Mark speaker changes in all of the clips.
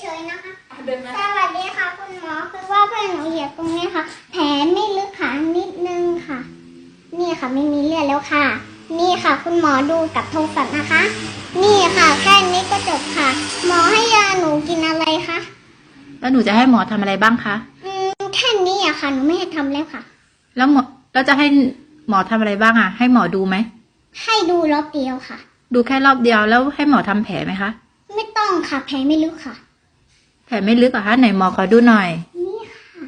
Speaker 1: เฉยๆนะคะ
Speaker 2: เดินมา
Speaker 1: สวัสดีค่ะคุณหมอคือว่าเพื่อนหนูเหยียบตรงนี้ค่ะ แผลไม่ลึกค่ะนิดนึงค่ะ นี่ค่ะไม่มีเลือดแล้วค่ะ นี่ค่ะ คุณหมอดูกับโทรศัพท์นะคะ นี่ค่ะแค่นี้ก็จบค่ะ หมอให้ยาหนูกินอะไรคะ
Speaker 3: แล้วหนูจะให้หมอทำอะไรบ้างคะ
Speaker 1: อืมแค่นี้อะค่ะหนูไม่ให้ทำแล้วค่ะ
Speaker 3: แล้วหมอแล้วจะให้หมอทำอะไรบ้างอะให้หมอดูไหม
Speaker 1: ให้ดูรอบเดียวค่ะ
Speaker 3: ดูแค่รอบเดียวแล้วให้หมอทำแผลไหมคะ
Speaker 1: ไม่ ต้องค่ะแผลไม่ลึกค่ะ
Speaker 3: แผลไม่ลึกเหรอคะไหนหมอขอดูหน่อย
Speaker 1: นี่ค่ะ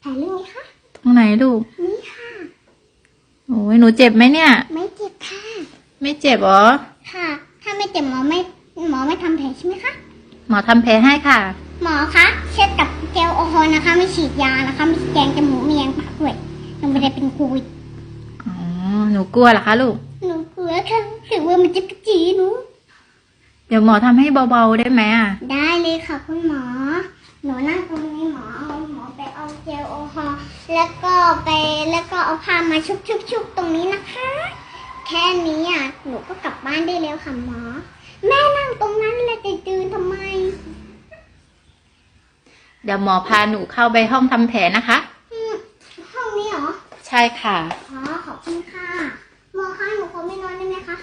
Speaker 1: แผลลึกไหมคะ
Speaker 3: ตรงไหนลูก
Speaker 1: นี่ค่ะ
Speaker 3: โอ้ยหนูเจ็บไหมเนี่ย
Speaker 1: ไม่เจ็บค่ะ
Speaker 3: ไม่เจ็บเหรอ
Speaker 1: ค่ะ ถ้าไม่เจ็บหมอไม่หมอไม่ทำแผลใช่ไหมคะ
Speaker 3: หมอทำแผลให้ค่ะ
Speaker 1: หมอคะเช็ดกับเจลแอลกอฮอล์นะคะ ไม่ฉีดยานะคะไม่แกงจมูกไม่แยงปากด้วยหนูไม่ได้เป็นโควิด
Speaker 3: อ๋อหนูกลัวเหรอคะลูก
Speaker 1: หนูกลัวค่ะถือว่ามันจะกระจีหนู
Speaker 3: เดี๋ยวหมอทำให้เบาๆได้ไหมอะ
Speaker 1: ได้เลยค่ะคุณหมอ หนูนั่งตรงนี้หมอเอาหมอไปเอาเจลแอลกอฮอล์แล้วก็ไปแล้วก็เอาผ้ามาชุบชุบชุบตรงนี้นะคะ แค่นี้อะหนูก็กลับบ้านได้แล้วค่ะหมอ แม่นั่งตรงนั้นแล้วจะจืนทำไม
Speaker 3: เดี๋ยวหมอพาหนูเข้าไปห้องทำแผลนะคะ
Speaker 1: อืมห้องนี้เหรอ
Speaker 3: ใช่ค่ะ
Speaker 1: อ๋อขอบคุณค่ะหมอคะหนูขอไม่นอนได้ไหมคะ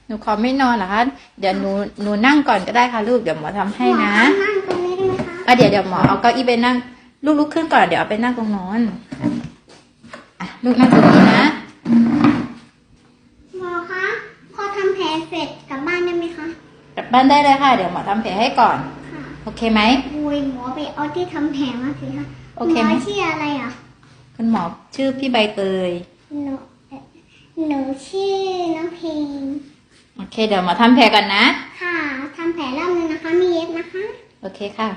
Speaker 3: ห นูขอไม่นอนเหรอคะเดี๋ยวหนูหนูนั่งก่อนก็ได้ค่ะลูกเดี๋ยวหมอทำให้นะ
Speaker 1: หมอคะนั่งตรงนี้ได้ไหมคะ
Speaker 3: อะเดี๋ยวเดี๋ยวหมอเอาเก้าอี้ไปนั่ง ลูกลุกขึ้นก่อนเดี๋ยวเอาไปนั่งตรงโนอนอะลูกนั่งตรงนี้นะ
Speaker 1: หมอคะพอทำแผลเสร็จกลับบ้านได้ไหมคะ
Speaker 3: กลับบ้านได้เลยค่ะ เดี๋ยวหมอทำแผลให้ก่อน
Speaker 1: ค่ะ
Speaker 3: โอเคไหม
Speaker 1: อุยหมอไปเอาที่ทำแผลมาสิคะ
Speaker 3: โอเคไหม
Speaker 1: หมอชื่ออะไรอะ
Speaker 3: คุณหมอชื่อพี่ใบเตย
Speaker 1: หนูเอ่อหนูชื่อน้องเพลง
Speaker 3: โอเค เดี๋ยวหมอทำแผลก่อนนะ
Speaker 1: ค่ะทำแผลรอบนึงนะคะ มีเย็บนะคะ
Speaker 3: โอเคค่ะ